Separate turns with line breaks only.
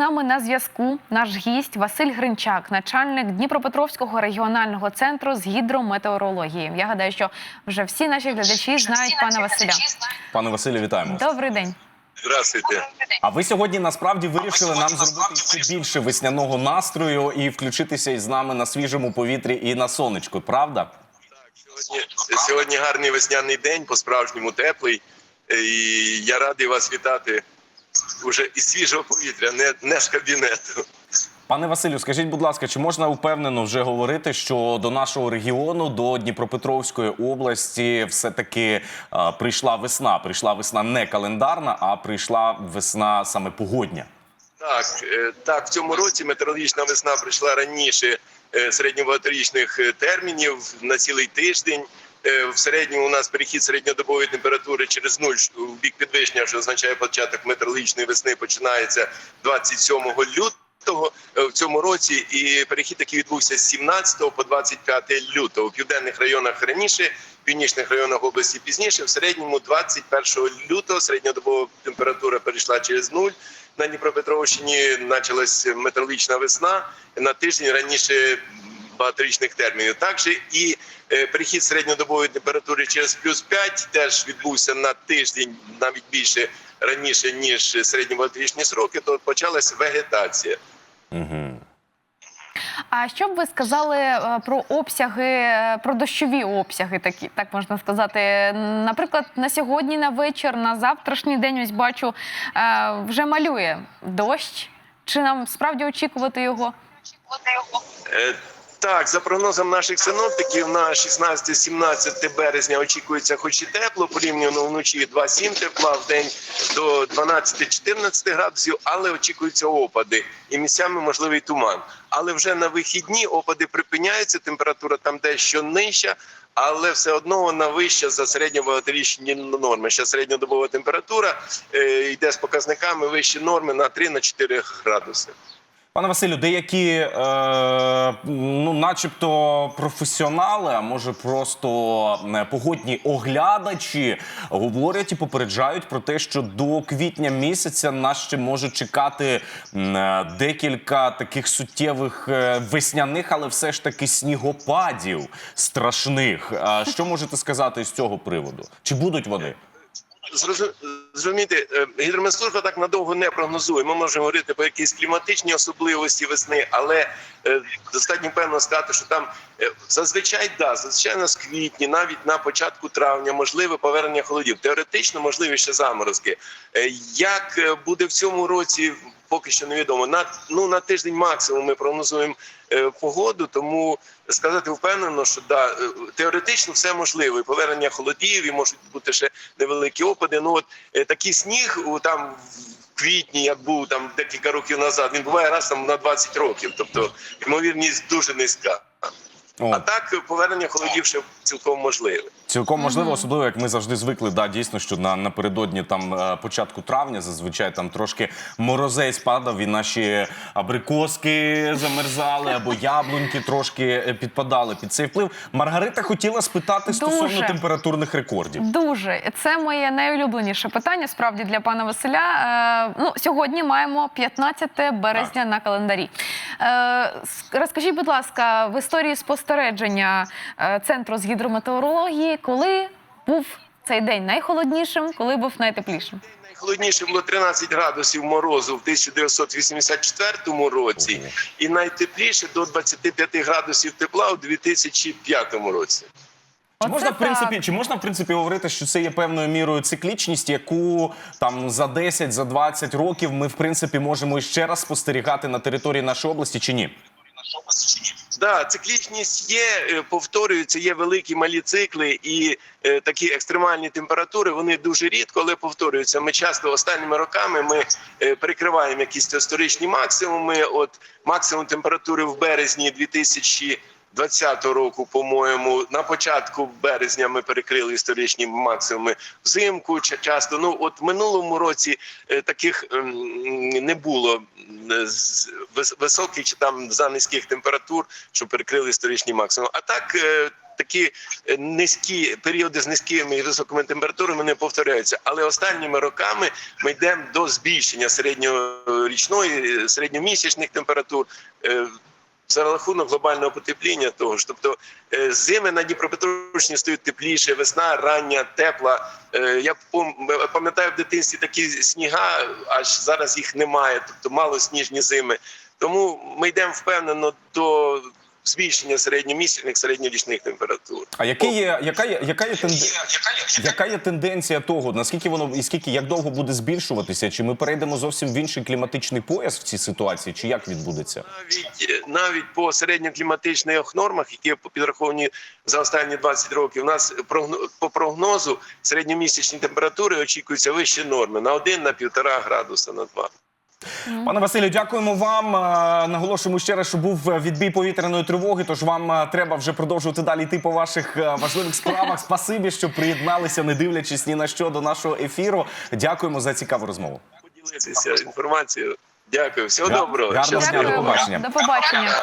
нами на зв'язку наш гість Василь Гринчак, начальник Дніпропетровського регіонального центру з гідрометеорології. Я гадаю, що вже всі наші глядачі знають пана Василя.
Пане Василю, вітаємо.
Добрий день.
Здравствуйте.
А ви сьогодні насправді вирішили нам зробити ще більше весняного настрою і включитися із нами на свіжому повітрі і на сонечку, правда?
Сьогодні, сьогодні гарний весняний день, по-справжньому теплий. І я радий вас вітати уже із свіжого повітря, не, не з кабінету.
Пане Василю, скажіть, будь ласка, чи можна впевнено вже говорити, що до нашого регіону, до Дніпропетровської області, все-таки е, прийшла весна? Прийшла весна не календарна, а прийшла весна саме погодня.
Так, е, так, в цьому році метеорологічна весна прийшла раніше е, середньобаторічних е, термінів на цілий тиждень. Е, В середньому у нас перехід середньодобової температури через нуль в бік підвищення, що означає початок метеорологічної весни, починається 27 лютого е, в цьому році. І перехід такий відбувся з 17 по 25 лютого. У південних районах раніше, в північних районах області пізніше. В середньому 21 лютого середньодобова температура перейшла через нуль. На Дніпропетровщині почалась метеорологічна весна на тиждень раніше багаторічних термінів. Також і е, перехід середньодобової температури через плюс 5 теж відбувся на тиждень, навіть більше раніше ніж середньобагаторічні сроки. То почалась вегетація.
Угу.
А що б ви сказали е, про обсяги, е, про дощові обсяги, такі так можна сказати? Наприклад, на сьогодні, на вечір, на завтрашній день, ось бачу, вже малює дощ. Чи нам справді очікувати його?
Так, за прогнозом наших синоптиків, на 16-17 березня очікується хоч і тепло, порівняно вночі 2-7 тепла, в день до 12-14 градусів, але очікуються опади і місцями можливий туман. Але вже на вихідні опади припиняються, температура там дещо нижча, але все одно вона вища за середньобагаторічні норми. Ще середньодобова температура е, йде з показниками вищі норми на 3-4 градуси.
Пане Василю, деякі, е, ну, начебто, професіонали, а може просто е, погодні оглядачі, говорять і попереджають про те, що до квітня місяця нас ще може чекати е, декілька таких суттєвих е, весняних, але все ж таки снігопадів страшних. Що можете сказати з цього приводу? Чи будуть вони?
Зрозу- Зрозуміти, е, гідрометслужба так надовго не прогнозує. Ми можемо говорити про якісь кліматичні особливості весни, але е, достатньо певно сказати, що там е, зазвичай да, зазвичай з квітні, навіть на початку травня, можливе повернення холодів. Теоретично можливі ще заморозки. Як буде в цьому році? Поки що невідомо. На ну на тиждень максимум ми прогнозуємо е, погоду, тому сказати впевнено, що да е, теоретично все можливо. І повернення холодів, і можуть бути ще невеликі опади. Ну от е, такий сніг у там в квітні, як був там декілька років назад, він буває раз там на 20 років. Тобто ймовірність дуже низька.
О.
А так повернення холодів ще цілком можливе.
Цілком можливо, особливо як ми завжди звикли. Да, дійсно, що на напередодні там е, початку травня зазвичай там трошки морозець падав, і наші абрикоски замерзали, або яблуньки трошки е, підпадали під цей вплив. Маргарита хотіла спитати стосовно
Дуже.
температурних рекордів.
Дуже це моє найулюбленіше питання. Справді для пана Василя. Е, ну сьогодні маємо 15 березня на календарі. Е, розкажіть, будь ласка, в історії спостереження центру з гідрометеорології, коли був цей день найхолоднішим, коли був найтеплішим?
Найхолодніше було 13 градусів морозу в 1984 році, і найтепліше до 25 градусів тепла у 2005 році.
Чи
Оце
можна в принципі,
так.
чи можна в принципі говорити, що це є певною мірою циклічність, яку там за 10, за 20 років ми в принципі можемо ще раз спостерігати на території нашої області, чи ні?
Да, циклічність є, е, повторюються, є великі малі цикли, і е, такі екстремальні температури вони дуже рідко, але повторюються. Ми часто останніми роками ми е, перекриваємо якісь історичні максимуми. От максимум температури в березні 2020 року, по-моєму, на початку березня ми перекрили історичні максимуми взимку. Часто ну от минулому році е, таких ем, не було е, високих чи там за низьких температур, що перекрили історичні максимуми. А так. е, такі низькі періоди з низькими і високими температурами не повторяються. Але останніми роками ми йдемо до збільшення середньорічної, середньомісячних температур. За рахунок глобального потепління того ж, тобто е, зими на Дніпропетровщині стають тепліше, весна рання, тепла. Е, Я пам'ятаю в дитинстві такі сніга, аж зараз їх немає, тобто мало сніжні зими. Тому ми йдемо впевнено до збільшення середньомісячних, середньорічних температур.
А який є, яка є, яка є тенденція? Яка є тенденція того, наскільки воно і скільки як довго буде збільшуватися? Чи ми перейдемо зовсім в інший кліматичний пояс в цій ситуації? Чи як відбудеться?
Навіть навіть по середньокліматичних нормах, які підраховані за останні 20 років, у нас по прогнозу середньомісячні температури очікуються вище норми на 1 на 1,5 градуса на 2.
Пане Василю, дякуємо вам. Е, Наголошуємо ще раз, що був е, відбій повітряної тривоги. Тож вам е, треба вже продовжувати далі йти по ваших важливих справах. Спасибі, що приєдналися, не дивлячись ні на що до нашого ефіру. Дякуємо за цікаву розмову.
Поділитися інформацією. Дякую, всього
Га-
доброго.
гарного дня, до побачення.
До побачення.